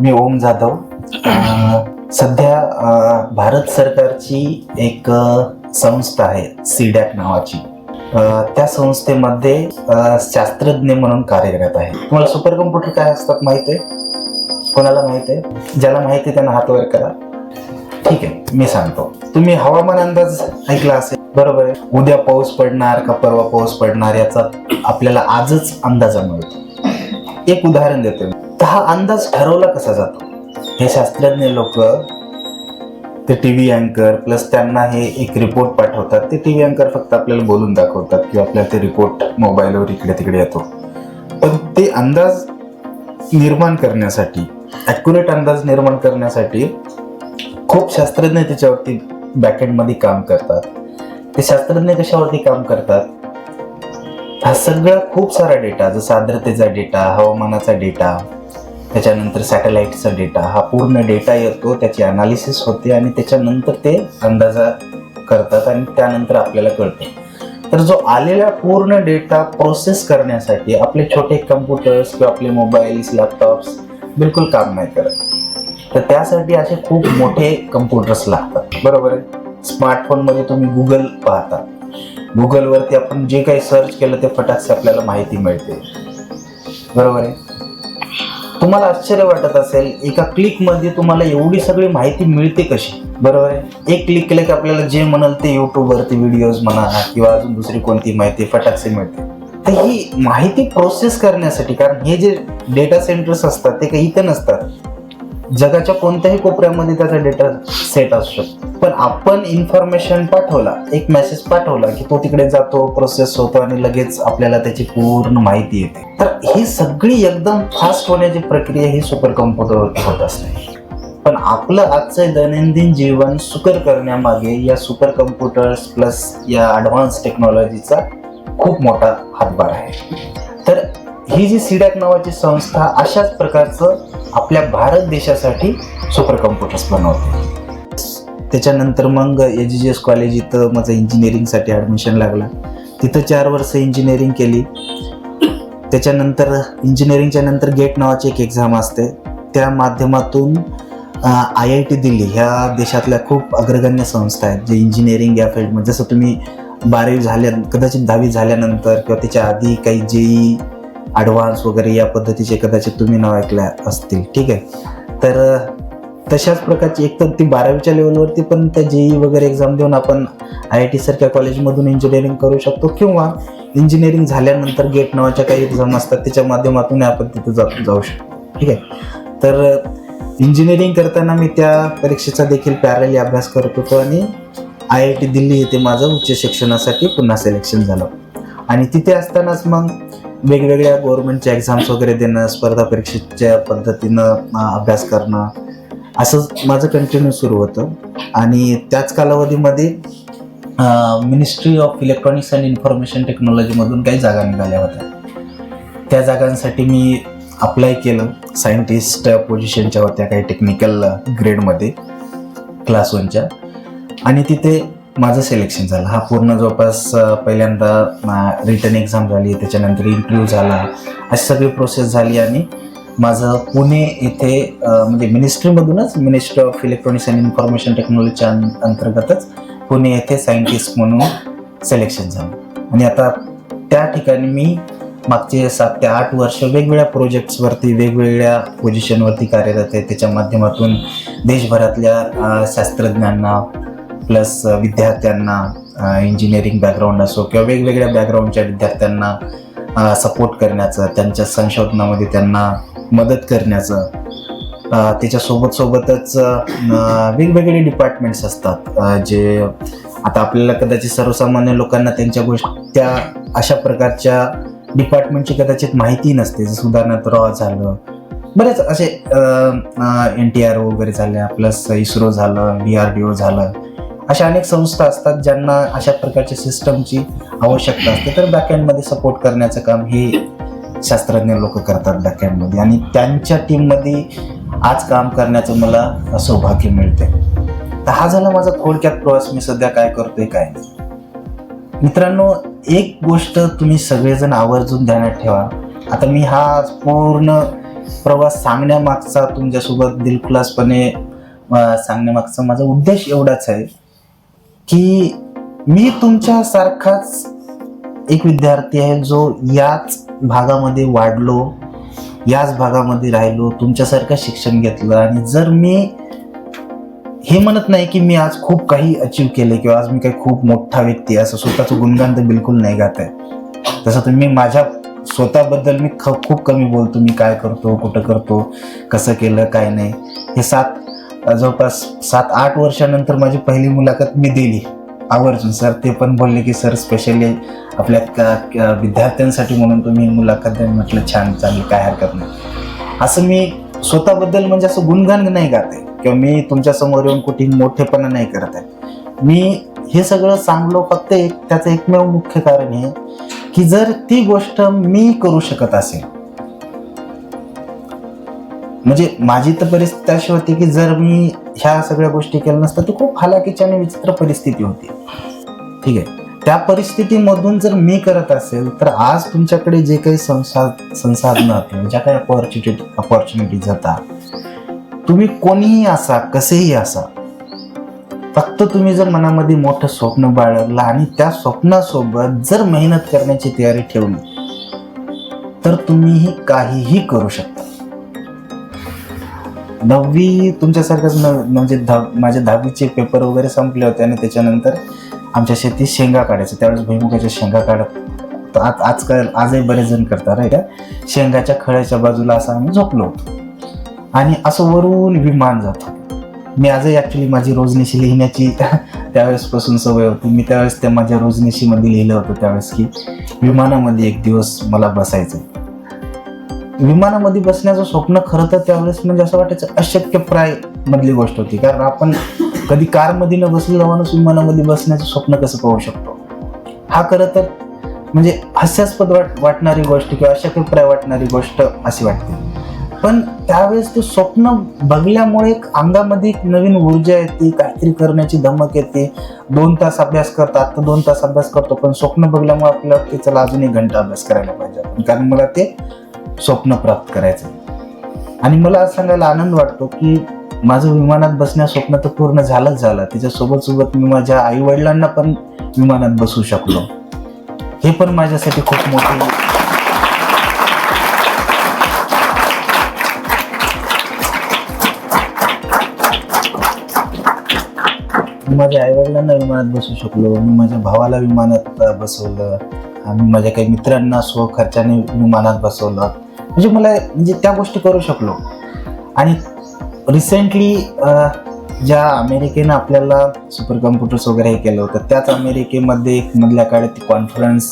मी ओम जाधव. सध्या भारत सरकारची एक संस्था आहे सीडॅक नावाची. त्या संस्थेमध्ये शास्त्रज्ञ म्हणून कार्यरत आहे. तुम्हाला सुपर कम्प्युटर काय असतात माहिती आहे? कोणाला माहिती आहे? ज्याला माहिती आहे त्यांना हात वर करा. ठीक आहे मी सांगतो. तुम्ही हवामान अंदाज ऐकला असेल. बरोबर आहे. उद्या पाऊस पडणार का परवा पाऊस पडणार याचा आपल्याला आजच अंदाजा मिळतो एक उदाहरण देतो मी. तर हा अंदाज ठरवला कसा जातो? हे शास्त्रज्ञ लोक ते टी व्ही अँकर प्लस त्यांना हे एक रिपोर्ट पाठवतात. ते टी व्ही अँकर फक्त आपल्याला बोलून दाखवतात किंवा आपल्याला ते रिपोर्ट मोबाईलवर इकडे तिकडे येतो. पण ते अंदाज निर्माण करण्यासाठी ॲक्युरेट अंदाज निर्माण करण्यासाठी खूप शास्त्रज्ञ त्याच्यावरती बॅकएंडमध्ये काम करतात. ते शास्त्रज्ञ कशावरती काम करतात? हा सगळा खूप सारा डेटा जसं आर्द्रतेचा डेटा हवामानाचा डेटा त्याच्यानंतर सॅटेलाईटचा डेटा हा पूर्ण डेटा येतो त्याची अनालिसिस होते आणि त्याच्यानंतर ते अंदाजा करतात आणि त्यानंतर आपल्याला कळते. तर जो आलेला पूर्ण डेटा प्रोसेस करण्यासाठी आपले छोटे कम्प्युटर्स किंवा आपले मोबाईल्स लॅपटॉप्स बिलकुल काम नाही करत. तर त्यासाठी असे खूप मोठे कम्प्युटर्स लागतात. बरोबर आहे? स्मार्टफोनमध्ये तुम्ही गुगल पाहता. गुगलवरती आपण जे काही सर्च केलं ते फटाकसे आपल्याला माहिती मिळते. बरोबर आहे? तुम्हाला आश्चर्य वाटत असेल एका क्लिकमध्ये तुम्हाला एवढी सगळी माहिती मिळते कशी? बरोबर आहे? एक क्लिक केलं की आपल्याला जे म्हणाल ते युट्यूबवरती व्हिडिओज म्हणा किंवा अजून दुसरी कोणती माहिती फटाकसे मिळते. तर ही माहिती प्रोसेस करण्यासाठी कारण हे जे डेटा सेंटर्स असतात ते काही इथं नसतात. जगाच्या कोणत्याही कोपऱ्यामध्ये त्याचा डेटा सेट असू शकतो. पण आपण इन्फॉर्मेशन पाठवला एक मेसेज पाठवला की तो तिकडे जातो प्रोसेस होतो आणि लगेच आपल्याला त्याची पूर्ण माहिती येते. तर ही सगळी एकदम फास्ट होण्याची प्रक्रिया ही सुपर कम्प्युटरवरती होत असते. पण आपलं आजचं दैनंदिन जीवन सुकर करण्यामागे या सुपर कम्प्युटर्स प्लस या ॲडव्हान्स टेक्नॉलॉजीचा खूप मोठा हातभार आहे. तर ही जी सिडॅक नावाची संस्था अशाच प्रकारचं आपल्या भारत देशासाठी सुपर कम्प्युटर्स बनवते. त्याच्यानंतर मग ए जी जी एस कॉलेज इथं माझं इंजिनिअरिंगसाठी ॲडमिशन लागला. तिथं चार वर्ष इंजिनिअरिंग केली. त्याच्यानंतर इंजिनिअरिंगच्या नंतर गेट नावाची एक एक्झाम असते. त्या माध्यमातून आय आय टी दिल्ली ह्या देशातल्या खूप अग्रगण्य संस्था आहेत जे इंजिनिअरिंग या फील्डमध्ये जसं तुम्ही बारावी झाल्या कदाचित दहावी झाल्यानंतर किंवा त्याच्या आधी काही जेई ॲडव्हान्स वगैरे या पद्धतीचे कदाचित तुम्ही नाव ऐकल्या असतील. ठीक आहे? तर तशाच प्रकारची एक तर ती बारावीच्या लेवलवरती पण त्या जेई वगैरे एक्झाम देऊन आपण आय आय टी सारख्या कॉलेजमधून इंजिनिअरिंग करू शकतो किंवा इंजिनिअरिंग झाल्यानंतर गेट नावाच्या काही एक्झाम असतात त्याच्या माध्यमातून आपण तिथे जा जाऊ शकतो. ठीक आहे? तर इंजिनिअरिंग करताना मी त्या परीक्षेचा देखील पॅरली अभ्यास करत होतो आणि आय आय टी दिल्ली येथे माझं उच्च शिक्षणासाठी पुन्हा सिलेक्शन झालं. आणि तिथे असतानाच मग वेगवेगळ्या गव्हर्नमेंटच्या एक्झाम्स वगैरे देणं स्पर्धा परीक्षेच्या पद्धतीनं अभ्यास करणं असं माझं कंटिन्यू सुरू होतं. आणि त्याच कालावधीमध्ये ministry of electronics and information टेक्नॉलॉजीमधून काही जागा निघाल्या होत्या. त्या जागांसाठी मी अप्लाय केलं. सायंटिस्ट पोझिशनच्या होत्या काही टेक्निकल ग्रेडमध्ये क्लास वनच्या आणि तिथे माझं सिलेक्शन झालं. हा पूर्ण जवळपास पहिल्यांदा रिटर्न एक्झाम झाली त्याच्यानंतर इंटरव्ह्यू झाला. अशी सगळी प्रोसेस झाली आणि माझं पुणे येथे म्हणजे मिनिस्ट्रीमधूनच ministry of electronics and information टेक्नॉलॉजीच्या अंतर्गतच पुणे येथे सायंटिस्ट म्हणून सिलेक्शन झालं. आणि आता त्या ठिकाणी मी मागचे सात ते आठ वर्ष वेगवेगळ्या प्रोजेक्ट्सवरती वेगवेगळ्या पोझिशनवरती कार्यरत आहे. त्याच्या माध्यमातून देशभरातल्या शास्त्रज्ञांना प्लस विद्यार्थ्यांना इंजिनिअरिंग बॅकग्राऊंड असो किंवा वेगवेगळ्या बॅकग्राऊंडच्या विद्यार्थ्यांना सपोर्ट करण्याचं त्यांच्या संशोधनामध्ये त्यांना मदत करण्याचं त्याच्यासोबत सोबतच वेगवेगळे डिपार्टमेंट्स असतात जे आता आपल्याला कदाचित सर्वसामान्य लोकांना त्यांच्या गोष्टी त्या अशा प्रकारच्या डिपार्टमेंटची कदाचित माहिती नसते. जसं उदाहरणार्थ रॉ झालं बरेच असे एन टी आर ओ वगैरे झाल्या प्लस इस्रो झालं डी आर डी ओ झालं. अशा अनेक संस्था असतात ज्यांना अशा प्रकारच्या सिस्टमची आवश्यकता असते. तर बॅकएंडमध्ये सपोर्ट करण्याचं काम हे शास्त्रज्ञ लोक करतात बॅकएंडमध्ये आणि त्यांच्या टीममध्ये आज काम करण्याचं मला सौभाग्य मिळते तर हा झाला माझा थोडक्यात प्रवास. मी सध्या काय करतोय काय नाही. मित्रांनो एक गोष्ट तुम्ही सगळेजण आवर्जून ध्यानात ठेवा. आता मी हा पूर्ण प्रवास सांगण्यामागचा तुमच्यासोबत दिलखुलासपणे सांगण्यामागचा माझा उद्देश एवढाच आहे. की मी तुमच्यासारखाच एक विद्यार्थी आहे जो याच भागामध्ये वाढलो याच भागामध्ये राहिलो तुमच्यासारखं शिक्षण घेतलं. आणि जर मी हे म्हणत नाही की मी आज खूप काही अचीव केले किंवा आज मी काही खूप मोठा व्यक्ती आहे असं स्वतःचं गुणगान तर बिलकुल नाही गात आहे. तसं तुम्ही माझ्या स्वतःबद्दल मी ख खूप कमी बोलतो मी काय करतो कुठं करतो कसं केलं काय नाही. हे सात जवळपास सात आठ वर्षानंतर माझी पहिली मुलाखत मी दिली. आवर्जून सर ते पण बोलले की सर स्पेशली आपल्या विद्यार्थ्यांसाठी म्हणून तुम्ही मुलाखत द्या. म्हटलं छान चांगली काय हरकत नाही. असं मी स्वतःबद्दल म्हणजे असं गुणगान नाही गात. आहे किंवा मी तुमच्यासमोर येऊन कुठे मोठेपणा नाही करत आहे. मी हे सगळं सांगलो फक्त एक त्याचं एकमेव मुख्य कारण हे की जर ती गोष्ट मी करू शकत असेल म्हणजे माझी तर परिस्थिती अशी होती की जर मी ह्या सगळ्या गोष्टी केल्या नसत्या तर खूप हालाकीची आणि विचित्र परिस्थिती होती. ठीक आहे. त्या परिस्थितीमधून जर मी करत असेल तर आज तुमच्याकडे जे काही संसाध संसाधनं होते ज्या काही अपॉर्च्युनिटी अपॉर्च्युनिटीज होतात तुम्ही कोणीही असा कसेही असा फक्त तुम्ही जर मनामध्ये मोठं स्वप्न बाळगलं आणि त्या स्वप्नासोबत जर मेहनत करण्याची तयारी ठेवली तर तुम्हीही काहीही करू शकता. दहावी तुमच्यासारखंच न म्हणजे दहा माझे दहावीचे पेपर वगैरे संपले होते आणि त्याच्यानंतर आमच्या शेतीत शेंगा काढायचं. त्यावेळेस भुईमुगाच्या शेंगा काढत तर आज आजकाल आजही बरेच जण करतात राईट शेंगाच्या खळ्याच्या बाजूला असं आम्ही झोपलो होतो. आणि असं वरून विमान जातो मी आजही ॲक्च्युली माझी रोजनिशी लिहिण्याची त्यावेळेसपासून सवय होती. मी त्यावेळेस त्या माझ्या रोजनिशीमध्ये लिहिलं होतं त्यावेळेस की विमानामध्ये एक दिवस मला बसायचं विमानामध्ये बसण्याचं स्वप्न खरं तर त्यावेळेस म्हणजे असं वाटायचं अशक्य प्राय मधली गोष्ट होती. कारण आपण कधी कारमध्ये न बसलेला माणूस विमानामध्ये बसण्याचं स्वप्न कसं पाहू शकतो? हा खरं तर म्हणजे हास्यास्पद वाट वाटणारी गोष्ट किंवा अशक्य प्राय वाटणारी गोष्ट अशी वाटते. पण त्यावेळेस ते स्वप्न बघल्यामुळे एक अंगामध्ये एक नवीन ऊर्जा येते काहीतरी करण्याची धमक येते. दोन तास अभ्यास करतात आता दोन तास अभ्यास करतो. पण स्वप्न बघल्यामुळे आपल्याला चला अजून एक घंटा अभ्यास करायला पाहिजे. कारण मला ते स्वप्न प्राप्त करायचं. आणि मला सांगायला आनंद वाटतो की माझं विमानात बसण्या स्वप्न तर पूर्ण झालंच झालं. त्याच्यासोबत सोबत मी माझ्या आई वडिलांना पण विमानात बसू शकलो. हे पण माझ्यासाठी खूप मोठे मी माझ्या आई वडिलांना विमानात बसू शकलो. मी माझ्या भावाला विमानात बसवलं. आम्ही माझ्या काही मित्रांना स्व खर्चाने विमानात बसवलं. म्हणजे मला म्हणजे त्या गोष्टी करू शकलो. आणि रिसेंटली ज्या अमेरिकेनं आपल्याला सुपर कम्प्युटर्स वगैरे हे केलं होतं त्याच अमेरिकेमध्ये एक मधल्या काळात ती कॉन्फरन्स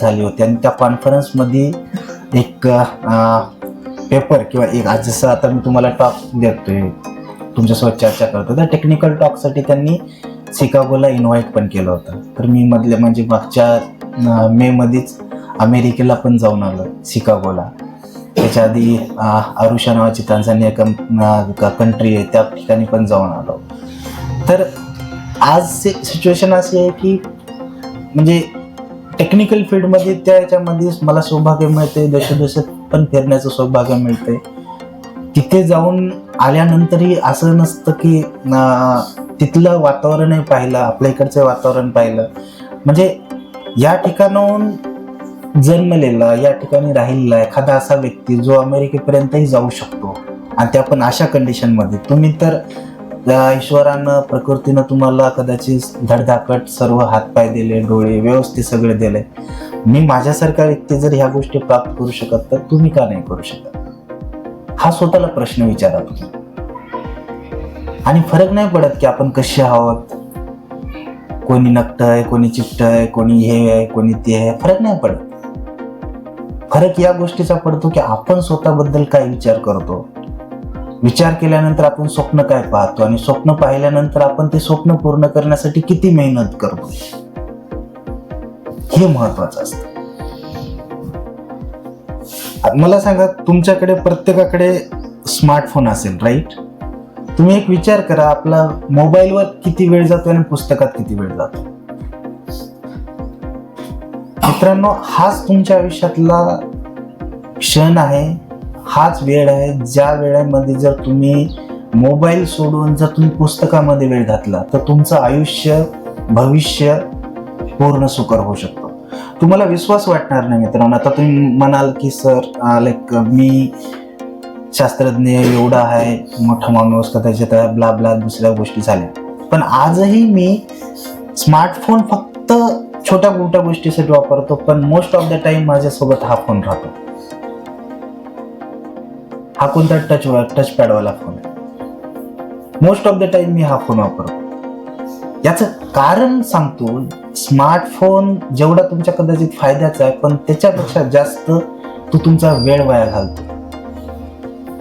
झाली होती. आणि त्या कॉन्फरन्समध्ये एक पेपर किंवा एक आज जसं आता मी तुम्हाला टॉक देतोय तुमच्यासोबत चर्चा करतो त्या टेक्निकल टॉकसाठी त्यांनी शिकागोला इन्व्हाइट पण केलं होतं. तर मी मधल्या म्हणजे मागच्या मेमध्येच अमेरिकेला पण जाऊन आलो शिकागोला. त्याच्या आधी अं, आरुषा नावाची तांझानिया कं कंट्री आहे त्या ठिकाणी पण जाऊन आलो. तर आज सिच्युएशन अशी आहे की म्हणजे टेक्निकल फील्डमध्ये त्या याच्यामध्ये मला सौभाग्य मिळते देशोदेशात पण फिरण्याचं सौभाग्य मिळते तिथे जाऊन आल्यानंतरही असं नसतं की तिथलं वातावरणही पाहिलं आपल्या इकडचं वातावरण पाहिलं. म्हणजे या ठिकाणाहून जन्मलेला या ठिकाणी राहिलेला एखादा असा व्यक्ती जो अमेरिकेपर्यंतही जाऊ शकतो. आणि त्या पण अशा कंडिशनमध्ये तुम्ही तर ईश्वरानं प्रकृतीनं तुम्हाला कदाचित धडधाकट सर्व हातपाय दिले डोळे व्यवस्थित सगळे दिले. मी माझ्यासारखा व्यक्ती जर ह्या गोष्टी प्राप्त करू शकत तर तुम्ही का नाही करू शकत? हा स्वतःला प्रश्न विचारा तुम्ही. आणि फरक नाही पडत की आपण कसे आहोत? कोणी नकट आहे कोणी चिट्ट आहे कोणी हे आहे कोणी ते आहे. फरक नाही पडत. फरक या गोष्टीचा पडतो की आपण स्वतःबद्दल काय विचार करतो? विचार केल्यानंतर आपण स्वप्न काय पाहतो? आणि स्वप्न पाहिल्यानंतर आपण ते स्वप्न पूर्ण करण्यासाठी किती मेहनत करतो? हे महत्वाचं असतं. मला सांगा तुमच्याकडे प्रत्येकाकडे स्मार्टफोन असेल राईट तुम्ही एक विचार करा आपला मोबाईलवर किती वेळ जातो आणि पुस्तकात किती वेळ जातो मित्रांनो हाच तुमच्या आयुष्यातला क्षण आहे. हाच वेळ आहे ज्या वेळेमध्ये जर तुम्ही मोबाईल सोडून जर तुम्ही पुस्तकामध्ये वेळ घातला तर तुमचं आयुष्य भविष्य पूर्ण सुकर होऊ शकतो. तुम्हाला विश्वास वाटणार नाही मित्रांनो. आता तुम्ही म्हणाल की सर लाईक मी शास्त्रज्ञ एवढा आहे मोठा माणूस कदाचित ब्ला ब्ला दुसऱ्या गोष्टी झाल्या. पण आजही मी स्मार्टफोन फक्त छोट्या मोठ्या गोष्टीसाठी वापरतो पण मोस्ट ऑफ द टाइम माझ्यासोबत हा फोन राहतो. हा कोणता टच टच पॅडवाला फोन आहे. मोस्ट ऑफ द टाइम मी हा फोन वापरतो. याचं कारण सांगतो स्मार्टफोन जेवढा तुमच्या कदाचित फायद्याचा आहे पण त्याच्यापेक्षा जास्त तो तुमचा वेळ वाया घालतो.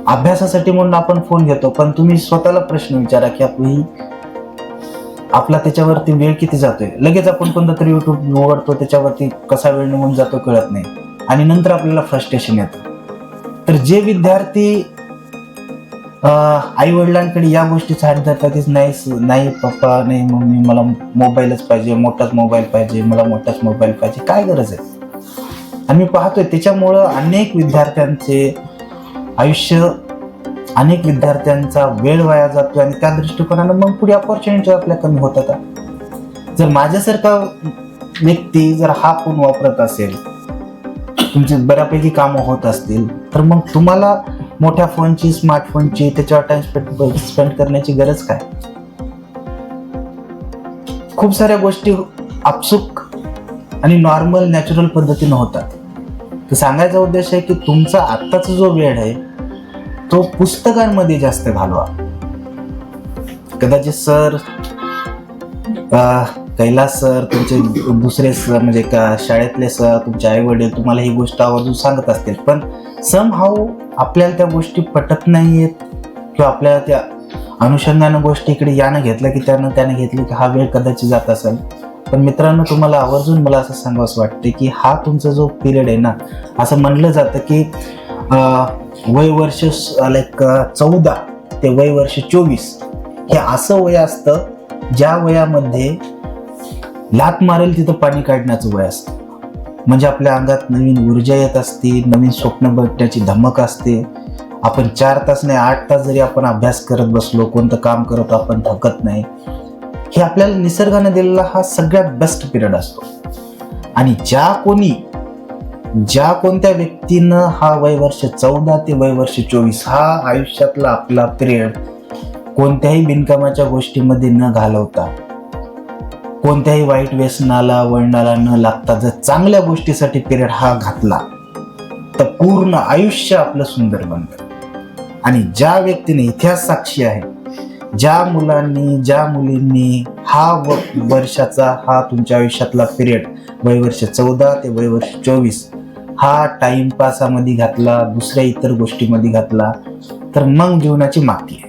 अभ्यासासाठी म्हणून आपण फोन घेतो पण तुम्ही स्वतःला प्रश्न विचारा की आपली आपला त्याच्यावरती वेळ किती जातोय? लगेच आपण कोणता तरी युट्यूब उघडतो त्याच्यावरती कसा वेळ निघून जातो कळत नाही. आणि नंतर आपल्याला फ्रस्ट्रेशन येतं. तर जे विद्यार्थी आई वडिलांकडे या गोष्टीचा हात धरतात नाही नाही पप्पा नाही मम्मी मला मोबाईलच पाहिजे मोठाच मोबाईल पाहिजे मला मोठाच मोबाईल पाहिजे काय गरज आहे? आणि मी पाहतोय त्याच्यामुळं अनेक विद्यार्थ्यांचे आयुष्य अनेक विद्यार्थ्यांचा वेळ वाया जातो आणि त्या दृष्टिकोनानं मग पुढे अपॉर्च्युनिटी आपल्या कमी होतात जर माझ्यासारखा व्यक्ती जर हा फोन वापरत असेल तुमची बऱ्यापैकी कामं होत असतील तर मग तुम्हाला मोठ्या फोनची स्मार्टफोनची त्याच्यावर टाइम स्पेंड स्पेंड करण्याची गरज काय? खूप साऱ्या गोष्टी आपसुक आणि नॉर्मल नॅचरल पद्धतीनं होतात. तर सांगायचा उद्देश आहे की तुमचा आत्ताचा जो वेळ आहे तो पुस्तकांमध्ये जास्त घालवा. कदाचित सर कैलास सर तुमचे दुसरे सर म्हणजे का शाळेतले सर तुमचे आई वडील तुम्हाला ही गोष्ट आवर्जून सांगत असतील. पण सम हाऊ आपल्याला त्या गोष्टी पटत नाहीयेत किंवा आपल्याला त्या अनुषंगानं गोष्टी इकडे यानं घेतलं की त्यानं त्यानं घेतलं की हा वेळ कदाचित जात असेल. पण मित्रांनो तुम्हाला आवर्जून मला असं सांगावंसं वाटते की हा तुमचा जो पिरियड आहे ना असं म्हणलं जातं की अं, वय वर्ष लाईक चौदा ते वय वर्ष चोवीस. हे असं वय असतं ज्या वयामध्ये लात मारेल तिथं पाणी काढण्याचं वय असतं. म्हणजे आपल्या अंगात नवीन ऊर्जा येत असते नवीन स्वप्न बघण्याची धमक असते. आपण चार तास नाही आठ तास जरी आपण अभ्यास करत बसलो कोणतं काम करत आपण थकत नाही. हे आपल्याला निसर्गाने दिलेला हा सगळ्यात बेस्ट पिरियड असतो. आणि ज्या कोणी ज्या कोणत्या व्यक्तीनं हा वय वर्ष चौदा ते वय वर्ष चोवीस हा आयुष्यातला आपला पिरियड कोणत्याही बिनकामाच्या गोष्टीमध्ये न घालवता कोणत्याही वाईट व्यसनाला वळणाला न लागता जर चांगल्या गोष्टीसाठी पिरियड हा घातला तर पूर्ण आयुष्य आपलं सुंदर बनतं. आणि ज्या व्यक्तीने इतिहास साक्षी आहे ज्या मुलांनी ज्या मुलींनी हा व वर्षाचा हा तुमच्या आयुष्यातला पिरियड वय वर्ष चौदा ते वय वर्ष चोवीस हा टाइमपासामध्ये घातला दुसऱ्या इतर गोष्टीमध्ये घातला तर मग जीवनाची माती आहे.